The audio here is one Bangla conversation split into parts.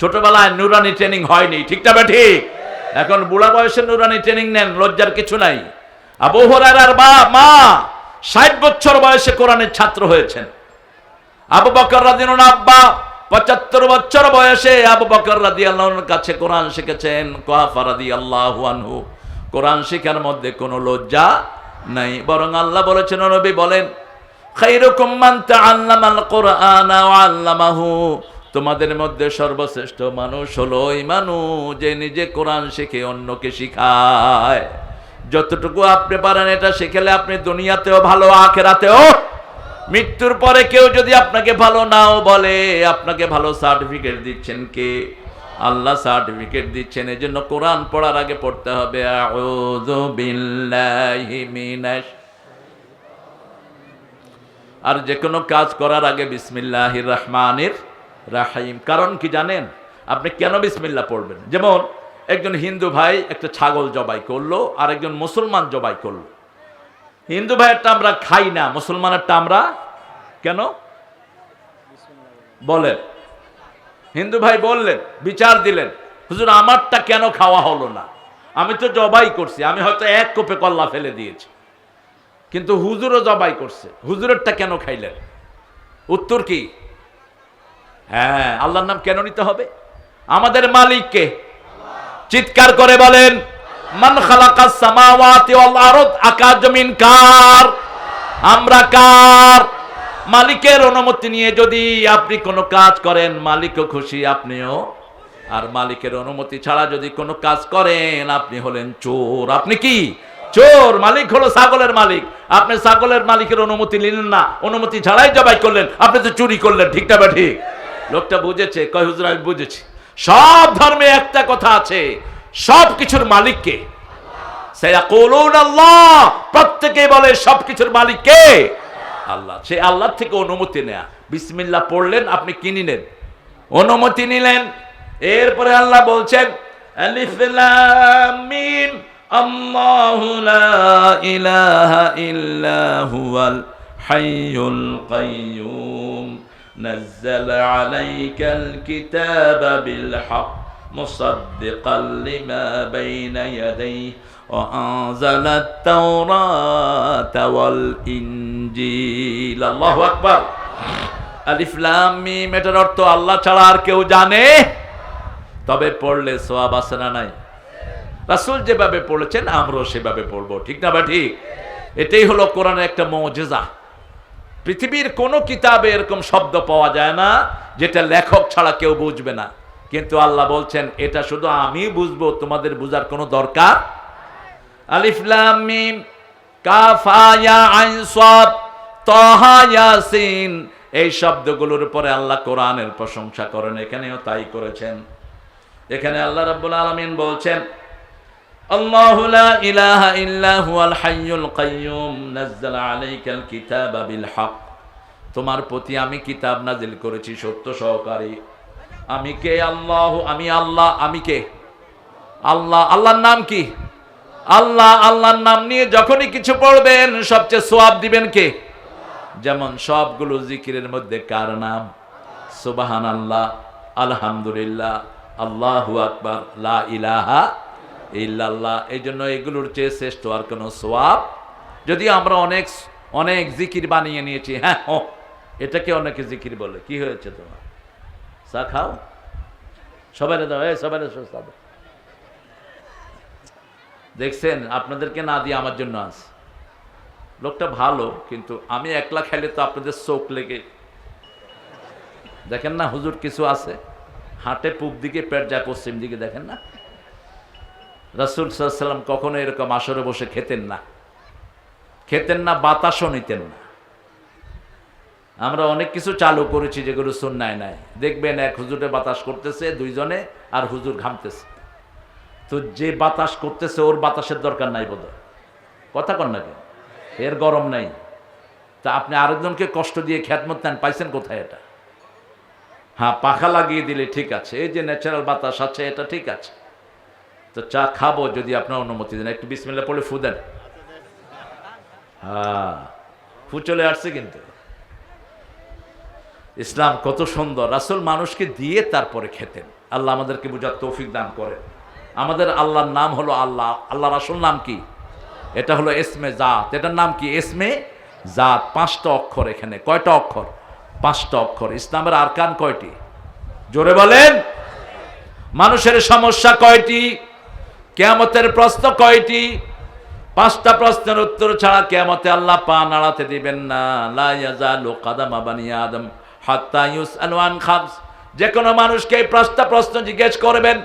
ছোটবেলায় নুরানি ট্রেনিং হয়নি ঠিকটা বা ঠিক এখন বুড়া বয়সে নুরানি ট্রেনিং নেন, লজ্জার কিছু নাই। আবু হরার বা, মা ষাট বছর বয়সে কোরআনের ছাত্র হয়েছেন। আবু বকর রাদিনুল আব্বা পঁচাত্তর বছর বয়সে আবু বকর রাদি আল্লাহর কাছে কোরআন শিখেছেন। কোয়াফা রাদি আল্লাহ আনহু। কোরআন শিখার মধ্যে কোনো লজ্জা নাই, বরং আল্লাহ বলেছেন নবী, বলেন খাইরুকুম মান তাআল্লামাল কোরআন আল্লামাহু। তোমাদের মধ্যে সর্বশ্রেষ্ঠ মানুষ হলো ওই মানুষ যে নিজে কোরআন শিখে অন্যকে শিখায়। যতটুকু আপনি পারেন এটা শিখেলে আপনি দুনিয়াতেও ভালো, আখেরাতেও। মৃত্যুর পরে কেউ যদি আপনাকে ভালো নাও বলে, আপনাকে ভালো সার্টিফিকেট দিচ্ছেন কে? আল্লাহ সার্টিফিকেট দিচ্ছেন এই জন্য কোরআন পড়ার আগে পড়তে হবে। আর যে কোনো কাজ করার আগে বিসমিল্লাহির রহমানির রাহিম। কারণ কি জানেন? আপনি কেন বিসমিল্লা পড়বেন? যেমন, একজন হিন্দু ভাই একটা ছাগল জবাই করল আর একজন মুসলমান জবাই করল। হিন্দু ভাইয়েরটা আমরা খাই না মুসলমানেরটা আমরা কেন? বলেন। হিন্দু ভাই বললেন, বিচার দিলেন, হুজুর, আমারটা কেন খাওয়া হলো না? আমি তো জবাই করছি, আমি হয়তো এক কোপে কল্লা ফেলে দিয়েছি। কিন্তু হুজুরও জবাই করছে, হুজুরেরটা কেন খাইলেন? উত্তর কি? হ্যাঁ আল্লাহর নাম কেন নিতে হবে? আমাদের মালিককে চিৎকার করে বলেন, মান খালাকাস সামাওয়াতি ওয়াল আরদ জমিন কার? আমরা কার? মালিকের অনুমতি নিয়ে যদি আপনি কোনো কাজ করেন, মালিকও খুশি, আপনিও। আর মালিকের অনুমতি ছাড়া যদি কোনো কাজ করেন, আপনি হলেন চোর। আপনি কি? চোর, মালিক হলো ছাগলের মালিক। আপনি ছাগলের মালিকের অনুমতি নিলেন না। অনুমতি ছাড়াই জবাই করলেন। আপনি তো চুরি করলেন ঠিকটা বা ঠিক? লোকটা বুঝেছে, কয়, হুজুর, আমি বুঝেছি। সব ধর্মে একটা কথা আছে সব কিছুর মালিককে প্রত্যেকে বলে, সবকিছুর মালিক কে? আল্লাহ। সে আল্লাহ থেকে অনুমতি নেয়া। বিসমিল্লাহ পড়লেন, আপনি কি নিলেন? অনুমতি নিলেন। এরপরে আল্লাহ বলছেন ইলাহা হাইয়ুল نزل عليك الكتاب بالحق مصدقا لما بين يديه وأنزل التوراة والإنجيل الله أكبر আলিফ লাম মিম এটার অর্থ আল্লাহ ছাড়া আর কেউ জানে তবে পড়লে সোয়াব আছে না নাই রাসূল যেভাবে পড়েছেন আমরাও সেভাবে পড়বো ঠিক না বা ঠিক এটাই হলো কোরআনের একটা মৌজেজা পৃথিবীর কোনো কিতাবে এরকম শব্দ পাওয়া যায় না, যেটা লেখক ছাড়া কেউ বুঝবে না। কিন্তু আল্লাহ বলছেন, এটা শুধু আমি বুঝব, তোমাদের বুঝার কোনো দরকার? আলিফ লাম মিম, কাফ আয়া আইন সাদ তাহা ইয়াসিন। এই শব্দগুলোর উপরে আল্লাহ কোরআনের প্রশংসা করেন, এখানেও তাই করেছেন। এখানে আল্লাহ রাব্বুল আলামিন বলছেন الله لا إله إلا هو الحي القيوم نزل عليك الكتاب بالحق তোমার প্রতি আমি কিতাব নাজিল করেছি সত্য সহকারী আমি কে আল্লাহ আমি আল্লাহ আমি কে আল্লাহ আল্লাহর নাম কি আল্লাহ আল্লাহর নাম নিয়ে যখনই কিছু পড়বেন সবচেয়ে সোয়াব দিবেন কে যেমন সবগুলো জিকিরের মধ্যে কার নাম সুবাহান আল্লাহ আলহামদুলিল্লাহ আল্লাহু আকবার লা ইলাহা ইল্লাল্লাহ এই জন্য এগুলোর চেয়ে শ্রেষ্ঠ আর কোনো সোয়াব যদি আমরা অনেক অনেক জিকির বানিয়ে নিয়েছি হ্যাঁ ও এটাকে অনেকে জিকির বলে। কি হয়েছে তোমার? চা খাও? সবাই দাও, এই সবাই সস্তা দাও। দেখছেন, আপনাদেরকে না দিয়ে আমার জন্য আস লোকটা ভালো, কিন্তু আমি একলা খেলে তো আপনাদের চোখ লেগে। দেখেন না, হুজুর কিছু আছে। হাটে পূব দিকে, পেট যায় পশ্চিম দিকে, দেখেন না? রাসুল সাল্লাম কখনো এরকম আসরে বসে খেতেন না। খেতেন না, বাতাসও নিতেন না। আমরা অনেক কিছু চালু করেছি যেগুলো সুন্নায় নাই। দেখবেন এক হুজুরে বাতাস করতেছে, দুইজনে আর হুজুর ঘামতেছে। তো যে বাতাস করতেছে, ওর বাতাসের দরকার নাই বোধ কথা কন না কেন? এর গরম নাই। তা আপনি আরেকজনকে কষ্ট দিয়ে খ্যাতমত নেন পাইছেন কোথায় এটা? হ্যাঁ পাখা লাগিয়ে দিলে ঠিক আছে। এই যে ন্যাচারাল বাতাস আছে, এটা ঠিক আছে। তো চা খাব যদি আপনার অনুমতি দেন। একটু বিসমিল্লা পড়ে ফু দেন। হ্যাঁ ফু চলে আসছে কিন্তু। ইসলাম কত সুন্দর। রাসুল মানুষকে দিয়ে তারপরে খেতেন। আল্লাহ আমাদেরকে বুঝার তৌফিক দান করে আমাদের আল্লাহর নাম হলো আল্লাহ। আল্লাহর আসল নাম কি? এটা হলো এসমে জাত। এটার নাম কি? এসমে জাত। পাঁচটা অক্ষর এখানে। কয়টা অক্ষর? পাঁচটা অক্ষর। ইসলামের আরকান কয়টি? জোরে বলেন। মানুষের সমস্যা কয়টি? কেয়ামতের প্রশ্ন কয়টি? পাঁচটা প্রশ্নের উত্তর ছাড়া কেয়ামতে আল্লাহ পা নাড়াতে দিবেন না। আদম যে কোনো মানুষকে এই পাঁচটা প্রশ্ন জিজ্ঞেস করবেন।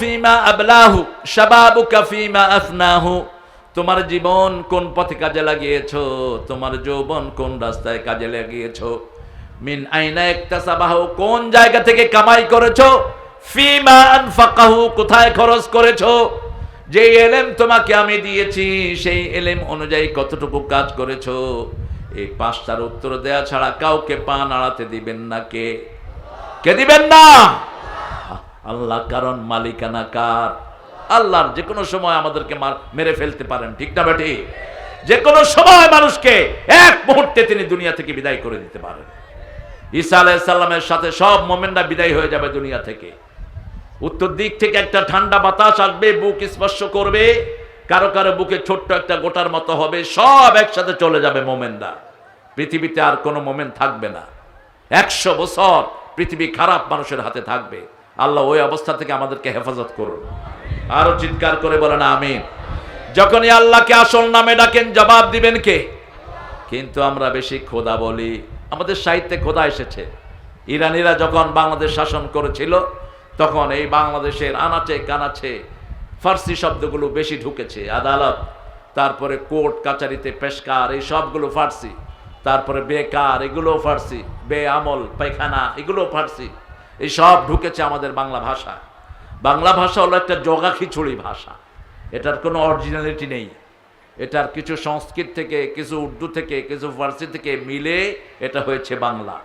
ফিমা আবলাহু ফিমা আফনাহু। তোমার জীবন কোন পথে কাজে লাগিয়েছো? তোমার যৌবন কোন রাস্তায় কাজে লাগিয়েছো? মিন আইনা একটা সাবাহ কোন জায়গা থেকে কামাই করেছ? কোথায় খরচ করেছ? যে এলেম তোমাকে আমি দিয়েছি, সেই এলেম অনুযায়ী কতটুকু কাজ করেছ? এই পাঁচটার উত্তর দেয়া ছাড়া কাউকে পা নাড়াতে দিবেন না কে? কে দিবেন না? আল্লাহ কারণ মালিকানা কার? আল্লাহর যে কোনো সময় আমাদেরকে মার- মেরে ফেলতে পারেন, ঠিক না বেটি? যে কোনো সময় মানুষকে এক মুহূর্তে তিনি দুনিয়া থেকে বিদায় করে দিতে পারেন। ঈসা আলাইসাল্লামের সাথে সব মোমেনরা বিদায় হয়ে যাবে দুনিয়া থেকে। উত্তর দিক থেকে একটা ঠান্ডা বাতাস আসবে, বুক স্পর্শ করবে। কারও কারও বুকে ছোট্ট একটা গোটার মতো হবে, সব একসাথে চলে যাবে মোমেনরা। পৃথিবীতে আর কোনো মোমেন থাকবে না। একশো বছর পৃথিবী খারাপ মানুষের হাতে থাকবে। আল্লাহ ওই অবস্থা থেকে আমাদেরকে হেফাজত করুন। আরও চিৎকার করে বলেন, আমিন। যখনই আল্লাহকে আসল নামে ডাকেন, জবাব দিবেন কে? কিন্তু আমরা বেশি খোদা বলি। আমাদের সাহিত্যে খোদা এসেছে। ইরানিরা যখন বাংলাদেশ শাসন করেছিল তখন এই বাংলাদেশের আনাচে কানাচে ফার্সি শব্দগুলো বেশি ঢুকেছে, আদালত, তারপরে কোর্ট, কাচারিতে পেশকার, এই সবগুলো ফার্সি। তারপরে বেকার এগুলো ফার্সি। বে আমল পায়খানা এগুলো ফার্সি। এই সব ঢুকেছে আমাদের বাংলা ভাষা। বাংলা ভাষা হলো একটা জগা খিচুড়ি ভাষা। এটার কোনো অরিজিনালিটি নেই। এটার কিছু সংস্কৃত থেকে, কিছু উর্দু থেকে, কিছু ফার্সি থেকে মিলে এটা হয়েছে বাংলা।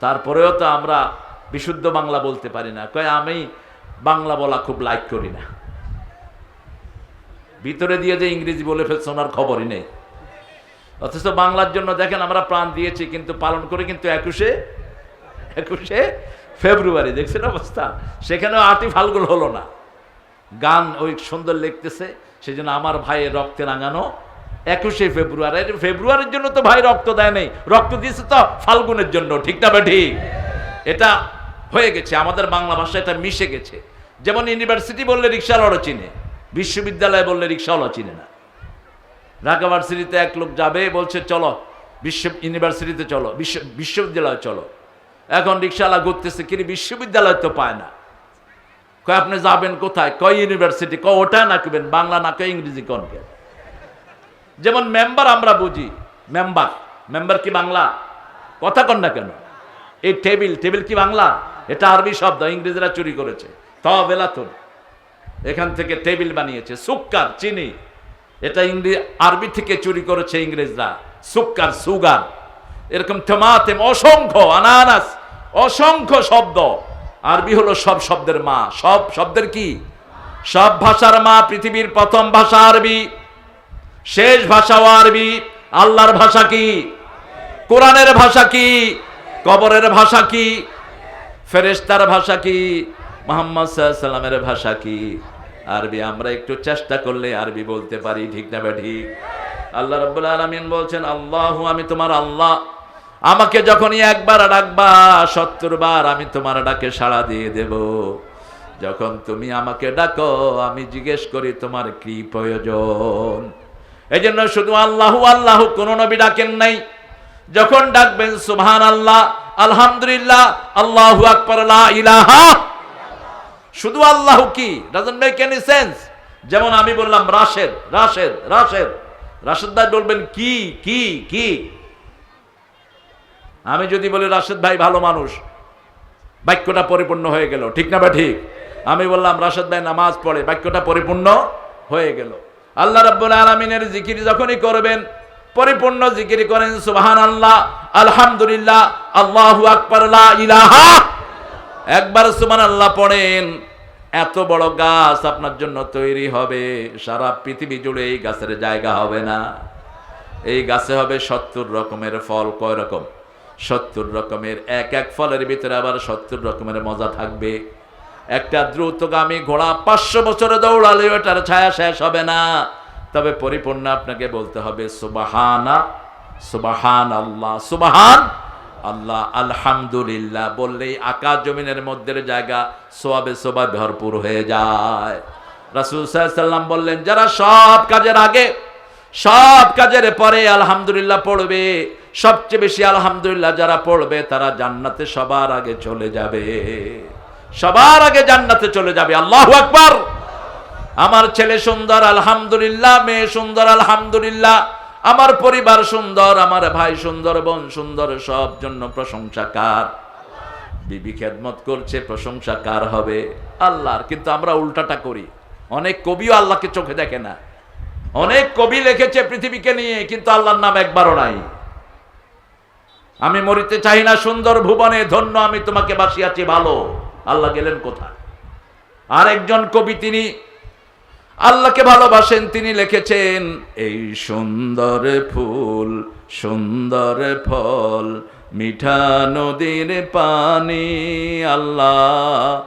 তারপরেও তো আমরা বিশুদ্ধ বাংলা বলতে পারি না। কয়, আমি বাংলা বলা খুব লাইক করি না। ভিতরে দিয়ে যে ইংরেজি বলে ফেলছে, ওনার খবরই নেই। অথচ বাংলার জন্য দেখেন আমরা প্রাণ দিয়েছি, কিন্তু পালন করে কিন্তু একুশে একুশে ফেব্রুয়ারি, দেখছেন অবস্থা? সেখানেও আটই ফাল্গুন হলো না। গান ওই সুন্দর লিখতেছে সেই জন্য আমার ভাইয়ের রক্তে রাঙানো একুশে ফেব্রুয়ারি ফেব্রুয়ারির জন্য তো ভাই রক্ত দেয় নেই। রক্ত দিয়েছে তো ফাল্গুনের জন্য, ঠিক না ঠিক? এটা হয়ে গেছে, আমাদের বাংলা ভাষা এটা মিশে গেছে। যেমন ইউনিভার্সিটি বললে রিক্সাওয়ালারও চিনে, বিশ্ববিদ্যালয় বললে রিক্সাওয়ালা চিনে না। ঢাকা ভার্সিটিতে এক লোক যাবে, বলছে, চলো, বিশ্ব, ইউনিভার্সিটিতে চলো, বিশ্ব, বিশ্ববিদ্যালয়ে চলো। এখন রিক্সাওয়ালা ঘুরতেছে কিন্তু বিশ্ববিদ্যালয় তো পায় না। কয়, আপনি যাবেন কোথায়? কয়, ইউনিভার্সিটি। ক ওটা না কবেন বাংলা না কয়, ইংরেজি কনকে যেমন মেম্বার আমরা বুঝি, মেম্বার মেম্বার কি বাংলা? কথা কন না কেন। এই টেবিল টেবিল কি বাংলা? এটা আরবি শব্দ, ইংরেজরা চুরি করেছে। ত বেলাতুন এখান থেকে টেবিল বানিয়েছে। সুক্কার, চিনি। এটা ইংরেজি আরবি থেকে চুরি করেছে ইংরেজরা। সুক্কার, সুগার। এরকম থেমাতেম, অসংখ্য, আনানাস, অসংখ্য শব্দ। আরবি হলো সব শব্দের মা। সব শব্দের কি? সব ভাষার মা, পৃথিবীর প্রথম ভাষা আরবি। শেষ ভাষাও আরবি। আল্লাহর ভাষা কি? কোরআনের ভাষা কি? কবরের ভাষা কি? ফেরেশতার ভাষা কি? মোহাম্মদ সাল্লামের ভাষা কি? আরবি আমরা একটু চেষ্টা করলে আরবি বলতে পারি, ঠিক না ঠিক আল্লাহ রাব্বুল আলামিন বলছেন, আল্লাহু, আমি তোমার আল্লাহ। আমাকে যখনই একবার ডাকবা, সত্তর বার আমি তোমার ডাকে সাড়া দিয়ে দেব। যখন তুমি আমাকে ডাকো, আমি জিজ্ঞেস করি, তোমার কি প্রয়োজন? এই জন্য শুধু আল্লাহু, আল্লাহ কোন নবী ডাকেন নাই। যখন ডাকবেন সুবহান আল্লাহ আলহামদুলিল্লাহ, আল্লাহু আকবার ইলাহা শুধু আল্লাহ কি? ডাজন্ট মেক এনি সেন্স যেমন আমি বললাম, রাশেদ রাশেদ রাশেদ। রাশেদ ভাই বলবেন, কি কি কি? আমি যদি বলি, রাশেদ ভাই ভালো মানুষ, বাক্যটা পরিপূর্ণ হয়ে গেল। ঠিক না বা ঠিক? আমি বললাম, রাশেদ ভাই নামাজ পড়ে, বাক্যটা পরিপূর্ণ হয়ে গেল। আল্লাহ রাব্বুল আলামিনের জিকির যখনই করবেন পরিপূর্ণ জিকির করেন সুবহান আল্লাহ আলহামদুলিল্লাহ, আল্লাহু আকবার ইলাহা। একবার সুবহান আল্লাহ পড়েন, এত বড় গাছ আপনার জন্য তৈরি হবে, সারা পৃথিবী জুড়ে এই গাছের জায়গা হবে না। এই গাছে হবে সত্তর রকমের ফল, কয় রকম? সত্তর রকমের, এক এক ফলের ভিতরে আবার সত্তর রকমের মজা থাকবে। একটা দ্রুতগামী ঘোড়া পাঁচশো বছরে দৌড়ালেও এটার ছায়া শেষ হবে না। তবে পরিপূর্ণ আপনাকে বলতে হবে সুবাহানা সুবাহান আল্লাহ সুবাহান আল্লাহ, আলহামদুলিল্লাহ। বললেই আকাশ জমিনের মধ্যে জায়গা সোয়াবে সোবা ভরপুর হয়ে যায়। রাসুল সাল্লাম বললেন, যারা সব কাজের আগে, সব কাজের পরে আলহামদুলিল্লাহ পড়বে, সবচেয়ে বেশি আলহামদুলিল্লাহ যারা পড়বে, তারা জান্নাতে সবার আগে চলে যাবে। সবার আগে জান্নাতে চলে যাবে। আল্লাহ আকবার! আমার ছেলে সুন্দর, আলহামদুলিল্লাহ, মেয়ে সুন্দর, আলহামদুলিল্লাহ। আমার পরিবার সুন্দর, আমার ভাই সুন্দর, বোন সুন্দর, সব জন্য প্রশংসা কার? বিবি খেদমত করছে, প্রশংসা কার হবে? আল্লাহর, কিন্তু আমরা উল্টাটা করি। অনেক কবিও আল্লাহকে চোখে দেখে না। অনেক কবি লিখেছে পৃথিবীকে নিয়ে, কিন্তু আল্লাহর নাম একবারও নাই। আমি মরিতে চাই না সুন্দর ভুবনে, ধন্য আমি তোমাকে বাসিয়াছি ভালো। আল্লাহ গেলেন কোথায়? আরেকজন কবি তিনি আল্লাহকে ভালোবাসেন, তিনি লিখেছেন, এই সুন্দর ফুল, সুন্দর ফল, মিঠা নদীর পানি, আল্লাহ।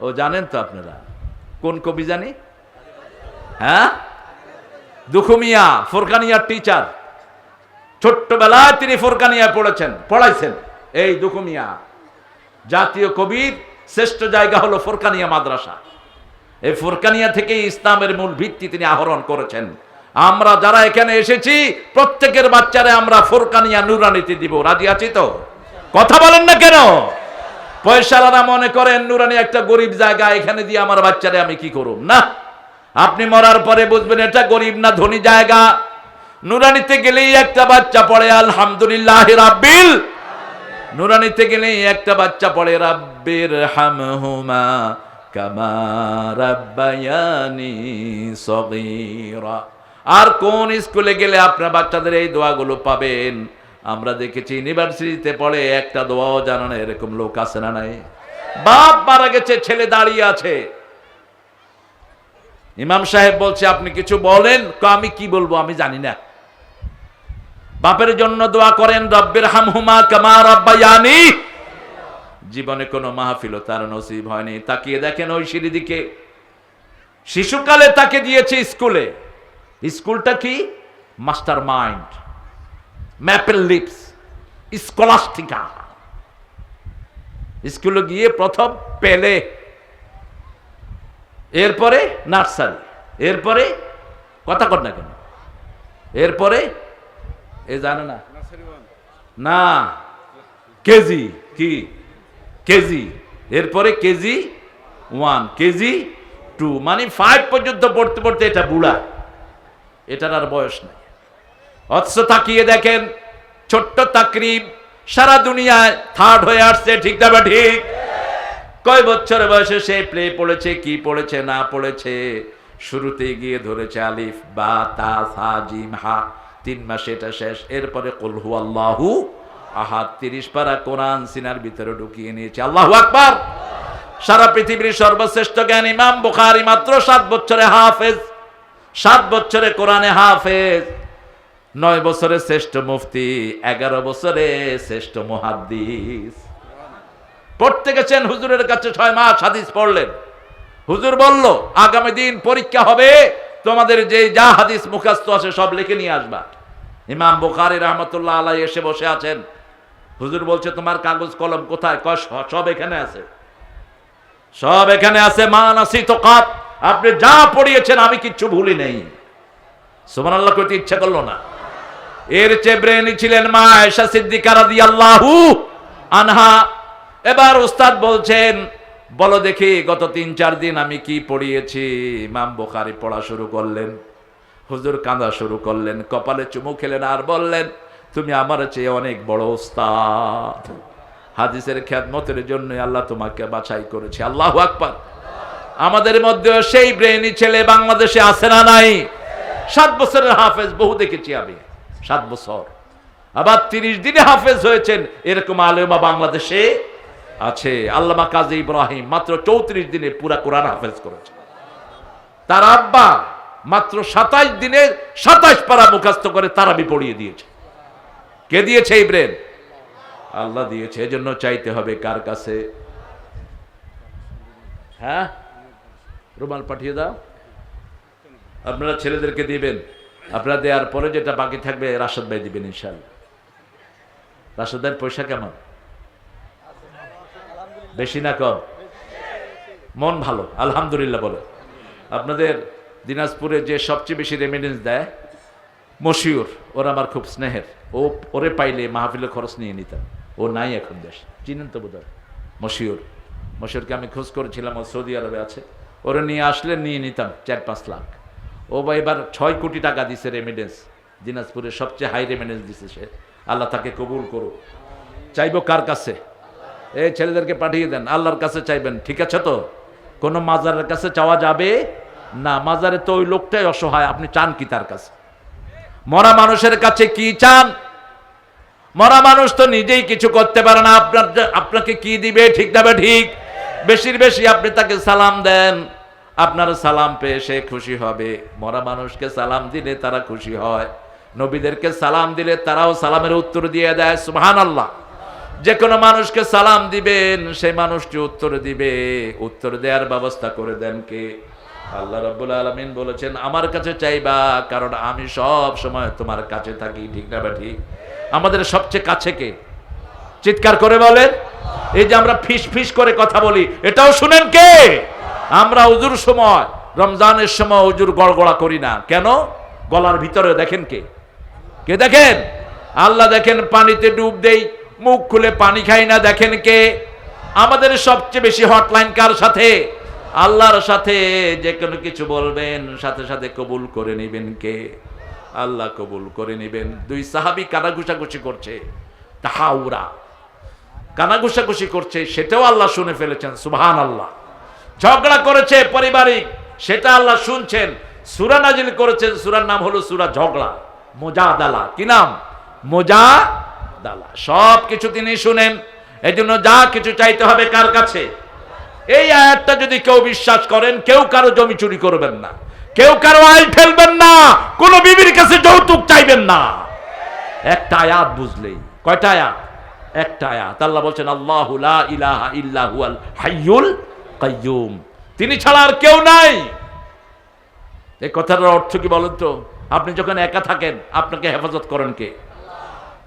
ও, জানেন তো আপনারা, কোন কবি জানি? হ্যাঁ? দুখুমিয়া, ফোরকানিয়ার টিচার ছোট্টবেলায় তিনি ফোরকানিয়া পড়েছেন, পড়াইছেন, এই দুখুমিয়া। জাতীয় কবির শ্রেষ্ঠ জায়গা হলো ফোরকানিয়া মাদ্রাসা। এই ফুরকানিয়া থেকে ইসলামের মূল ভিত্তি তিনি আহরণ করেছেন। আমরা যারা এখানে এসেছি, প্রত্যেকের বাচ্চারে আমরা ফুরকানিয়া নুরানিতে দিব। রাজি আছি তো? কথা বলেন না কেন? পয়সালারা মনে করেন, নুরানি একটা গরিব জায়গা, এখানে দিয়ে আমার বাচ্চারে আমি কি করব না। আপনি মরার পরে বুঝবেন, এটা গরিব না ধনী জায়গা। নুরানিতে গেলেই একটা বাচ্চা পড়ে, আলহামদুলিল্লাহ রাব্বিল। নুরানিতে গেলেই একটা বাচ্চা পড়ে, রাব্বির হামহুমা। কামা রাব্বায়ানি আর কোন স্কুলে গেলে আপনার বাচ্চাদের এই দোয়াগুলো পাবেন? আমরা দেখেছি ইউনিভার্সিটিতে পড়ে একটা দোয়াও জানা না এরকম লোক আছে না নাই? বাপ মারা গেছে, ছেলে দাঁড়িয়ে আছে। ইমাম সাহেব বলছে, আপনি কিছু বলেন? আমি কি বলব? আমি জানি না। বাপের জন্য দোয়া করেন রব্বের হামহুমা কামা রব্বায়ানি জীবনে কোনো মাহফিল তার নসিব হয়নি। তাকিয়ে দেখেন ওই সিঁড়ি দিকে। শিশুকালে তাকে দিয়েছে স্কুলে। স্কুলটা কি? Master Mind. Maple Leafs. Scholastica. স্কুলে গিয়ে প্রথম পেলে। এরপরে নার্সারি। এরপরে কথা কর না কেন? এরপরে এ জানে না? না। কেজি কি? কেজি। এরপরে কেজি ওয়ান, কেজি টু মানে ফাইভ পর্যন্ত পড়তে পড়তে এটা বুড়া। এটার আর বয়স নাই। অথচ তাকিয়ে দেখেন, ছোট্ট তাকরিব সারা দুনিয়ায় থার্ড হয়ে আসছে, ঠিক না ঠিক? কয় বছর বয়সে সে প্লে পড়েছে, কি পড়েছে, না পড়েছে? শুরুতে গিয়ে ধরেছে আলিফ, বা, তা, সা, জিম, হা, তিন মাসে এটা শেষ। এরপরে কলহু আল্লাহু আহাদ তিরিশ পারা কোরআন সিনার ভিতরে ঢুকিয়ে নিয়েছে। আল্লাহু আকবার! সারা পৃথিবীর সর্বশ্রেষ্ঠ জ্ঞান ইমাম বুখারি মাত্র সাত বছরে হাফেজ। সাত বছরে কোরআনে হাফেজ। নয় বছরে শ্রেষ্ঠ মুফতি, এগারো বছরে শ্রেষ্ঠ মুহাদ্দিস। পড়তে গেছেন হুজুরের কাছে ছয় মাস হাদিস পড়লেন। হুজুর বলল, আগামী দিন পরীক্ষা হবে, তোমাদের যে যা হাদিস মুখাস্ত আছে সব লিখে নিয়ে আসবা। ইমাম বুখারি রহমতুল্লাহ আলাই এসে বসে আছেন। হুজুর বলছে, তোমার কাগজ, কলম কোথায়? কয় সব এখানে আছে। সব এখানে আছে মান আসি তো কাপ আপনি যা পড়িয়েছেন, আমি কিচ্ছু ভুলি নেই। সুমান আল্লাহ করতে ইচ্ছা করল না। এর চেয়ে ব্রেনি ছিলেন মা এসা সিদ্দিকা রাদিয়াল্লাহু আনহা। এবার উস্তাদ বলছেন, বলো দেখি, গত তিন, চার দিন আমি কি পড়িয়েছি? ইমাম বুখারি পড়া শুরু করলেন। হুজুর কাঁদা শুরু করলেন, কপালে চুমু খেলেন আর বললেন তুমি আমার চেয়ে অনেক বড় ওস্তাদ। হাদিসের খ্যাতমতের জন্য আল্লাহ তোমাকে বাছাই করেছে। আল্লাহ আকবার। আমাদের মধ্যে সেই ব্রেনি ছেলে বাংলাদেশে আছে না নাই? সাত বছরের হাফেজ, বহু দেখেছি আমি। সাত বছর। আবার তিরিশ দিনে হাফেজ হয়েছেন, এরকম আলেমা বাংলাদেশে আছে। আল্লামা কাজী ইব্রাহিম মাত্র চৌত্রিশ দিনে পুরা কোরআন হাফেজ করেছে। তার আব্বা মাত্র সাতাইশ দিনে সাতাইশ পারা মুখাস্ত করে তারাবি পড়িয়ে দিয়েছে। কে দিয়েছে এই ব্রেন আল্লাহ দিয়েছে, এজন্য চাইতে হবে কার কাছে? হ্যাঁ? রুমাল পাঠিয়ে দাও। আপনারা ছেলেদেরকে দিবেন। আপনারা দেওয়ার পরে যেটা বাকি থাকবে, রাশদ ভাই দিবেন ইনশাল্লাহ রাশদ ভাইয়ের পয়সা কেমন? বেশি না কম? মন ভালো, আলহামদুলিল্লাহ বলে আপনাদের দিনাজপুরে যে সবচেয়ে বেশি রেমিডেন্স দেয়, মশিউর। ওর আমার খুব স্নেহের। ও, ওরে পাইলে মাহফিলের খরচ নিয়ে নিতাম। ও নাই এখন দেশ। চিনেন তো বোধহয়। মশিউর। মশিউরকে আমি খোঁজ করেছিলাম, ও সৌদি আরবে আছে। ওরে নিয়ে আসলে নিয়ে নিতাম চার পাঁচ লাখ। ও বা এবার ছয় কোটি টাকা দিছে রেমিডেন্স দিনাজপুরের সবচেয়ে হাই রেমিডেন্স দিছে সে। আল্লাহ তাকে কবুল করুক। চাইব কার কাছে? এই ছেলেদেরকে পাঠিয়ে দেন। আল্লাহর কাছে চাইবেন। ঠিক আছে তো? কোনো মাজারের কাছে চাওয়া যাবে? না, মাজারে তো ওই লোকটাই অসহায়। আপনি চান কি তার কাছে? মরা মানুষের কাছে কি চান? মরা মানুষ তো নিজেই কিছু করতে পারে না। আপনার আপনাকে কি দিবে? ঠিক যাবে ঠিক? বেশির বেশি আপনি তাকে সালাম দেন। আপনার সালাম পেয়ে সে খুশি হবে। মরা মানুষকে সালাম দিলে তারা খুশি হয়। নবীদেরকে সালাম দিলে তারাও সালামের উত্তর দিয়ে দেয়। সুবহান আল্লাহ যে কোনো মানুষকে সালাম দিবেন সেই মানুষটি উত্তর দিবে। উত্তর দেওয়ার ব্যবস্থা করে দেন কে? আল্লাহ রাব্বুল আলামিন বলেছেন, আমার কাছে চাইবা, কারণ আমি সব সময় তোমার কাছে থাকি। ঠিক না বা আমাদের সবচেয়ে কাছে কে? চিৎকার করে বলেন। এই যে আমরা ফিস ফিস করে কথা বলি, এটাও শুনেন কে? আমরা উজুর সময়, রমজানের সময় উজুর গড়গড়া করি না। কেন? গলার ভিতরে দেখেন কে? কে দেখেন? আল্লাহ দেখেন, পানিতে ডুব দেই, মুখ খুলে পানি খাই না, দেখেন কে? আমাদের সবচেয়ে বেশি হটলাইন কার সাথে? আল্লাহর সাথে যে কোনো কিছু বলবেন, সাথে সাথে কবুল করে নেবেন কে? আল্লাহ কবুল করে নেবেন। দুই সাহাবি কানা ঘুষাঘুষি করছে, তাহাউরা। কানা ঘুষাঘুষি করছে, সেটাও আল্লাহ শুনে ফেলেছেন সুবহান আল্লাহ ঝগড়া করেছে পারিবারিক, সেটা আল্লাহ শুনছেন। সুরা নাজিল করেছেন সুরার নাম হলো সুরা ঝগড়া মোজা দালা কি নাম? মোজা দালা সব কিছু তিনি শুনেন। এই জন্য যা কিছু চাইতে হবে কার কাছে? এই আয়াতটা যদি কেউ বিশ্বাস করেন, কেউ কারও জমি চুরি করবেন না। কেউ কারও আইল ফেলবেন না। কোন বিবির কাছে যৌতুক চাইবেন না। একটা আয়াত বুঝলেই। কয়টা আয়াত? একটা আয়াত। আল্লাহ বলছেন, আল্লাহু ইলাহা ইল্লা হুয়াল হাইয়ুল কাইয়ুম। তিনি ছাড়া আর কেউ নাই। এই কথাটার অর্থ কি বলেন তো? আপনি যখন একা থাকেন, আপনাকে হেফাজত করেন কে?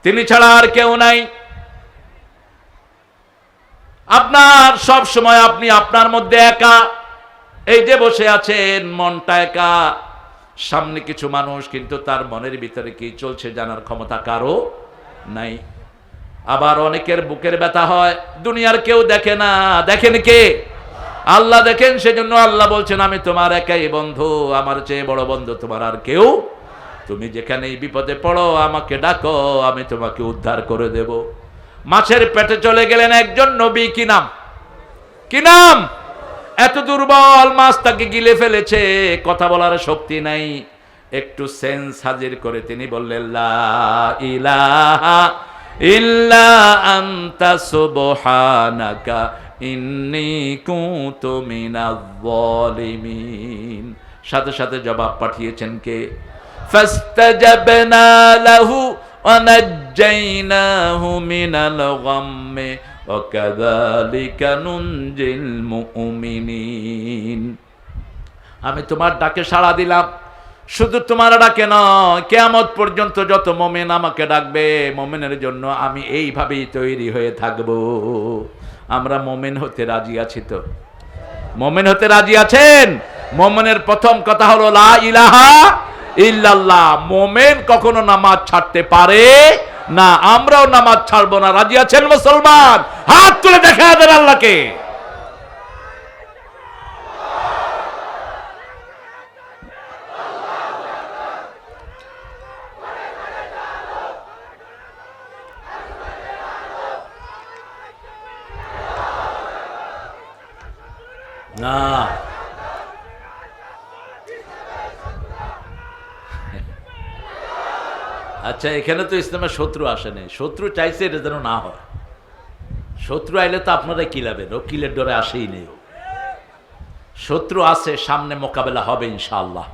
তিনি ছাড়া আর কেউ নাই। আপনার সব সময় আপনি আপনার মধ্যে একা। এই যে বসে আছেন, মনটা একা। সামনে কিছু মানুষ, কিন্তু তার মনের ভিতরে কি চলছে জানার ক্ষমতা কারও নাই। আবার অনেকের বুকের ব্যথা হয়, দুনিয়ার কেউ দেখে না। দেখেন কে? আল্লাহ দেখেন, সেজন্য আল্লাহ বলছেন, আমি তোমার একাই বন্ধু, আমার চেয়ে বড় বন্ধু তোমার আর কেউ তুমি যেখানেই বিপদে পড়ো, আমাকে ডাকো, আমি তোমাকে উদ্ধার করে দেব। মাছের পেটে চলে গেলেন একজন নবী, কি নাম? কি নাম? এত দুর্বল মাছ তাকে গিলে ফেলেছে, কথা বলার শক্তি নাই। একটু সেন্স হাজির করে তিনি বললেন ইলাহা ইন্নী সাথে সাথে জবাব পাঠিয়েছেন কে? ফাস্তাজাবনা লাহু ونجيناه من الغم وكذلك ننجي المؤمنين আমি তোমার ডাকে সাড়া দিলাম শুধু তোমার ডাকে নয় কেয়ামত পর্যন্ত যত মোমেন আমাকে ডাকবে মোমেনের জন্য আমি এইভাবেই তৈরি হয়ে থাকব আমরা মোমেন হতে রাজি আছি তো মোমেন হতে রাজি আছেন মোমেনের প্রথম কথা হলো লা ইলাহা ইল্লাল্লাহ, মোমেন কখনো নামাজ ছাড়তে পারে না। আমরাও নামাজ ছাড়বো না। রাজি আছেন মুসলমান? হাত তুলে দেখা দেন আল্লাহকে না আচ্ছা এখানে তো ইসলামের শত্রু আসেনি শত্রু চাইছে এটা যেন না হয়। শত্রু আইলে তো আপনারা কিলাবেন, ও কিলের ডরে আসেই নেই শত্রু আছে, সামনে মোকাবেলা হবে ইনশাআল্লাহ।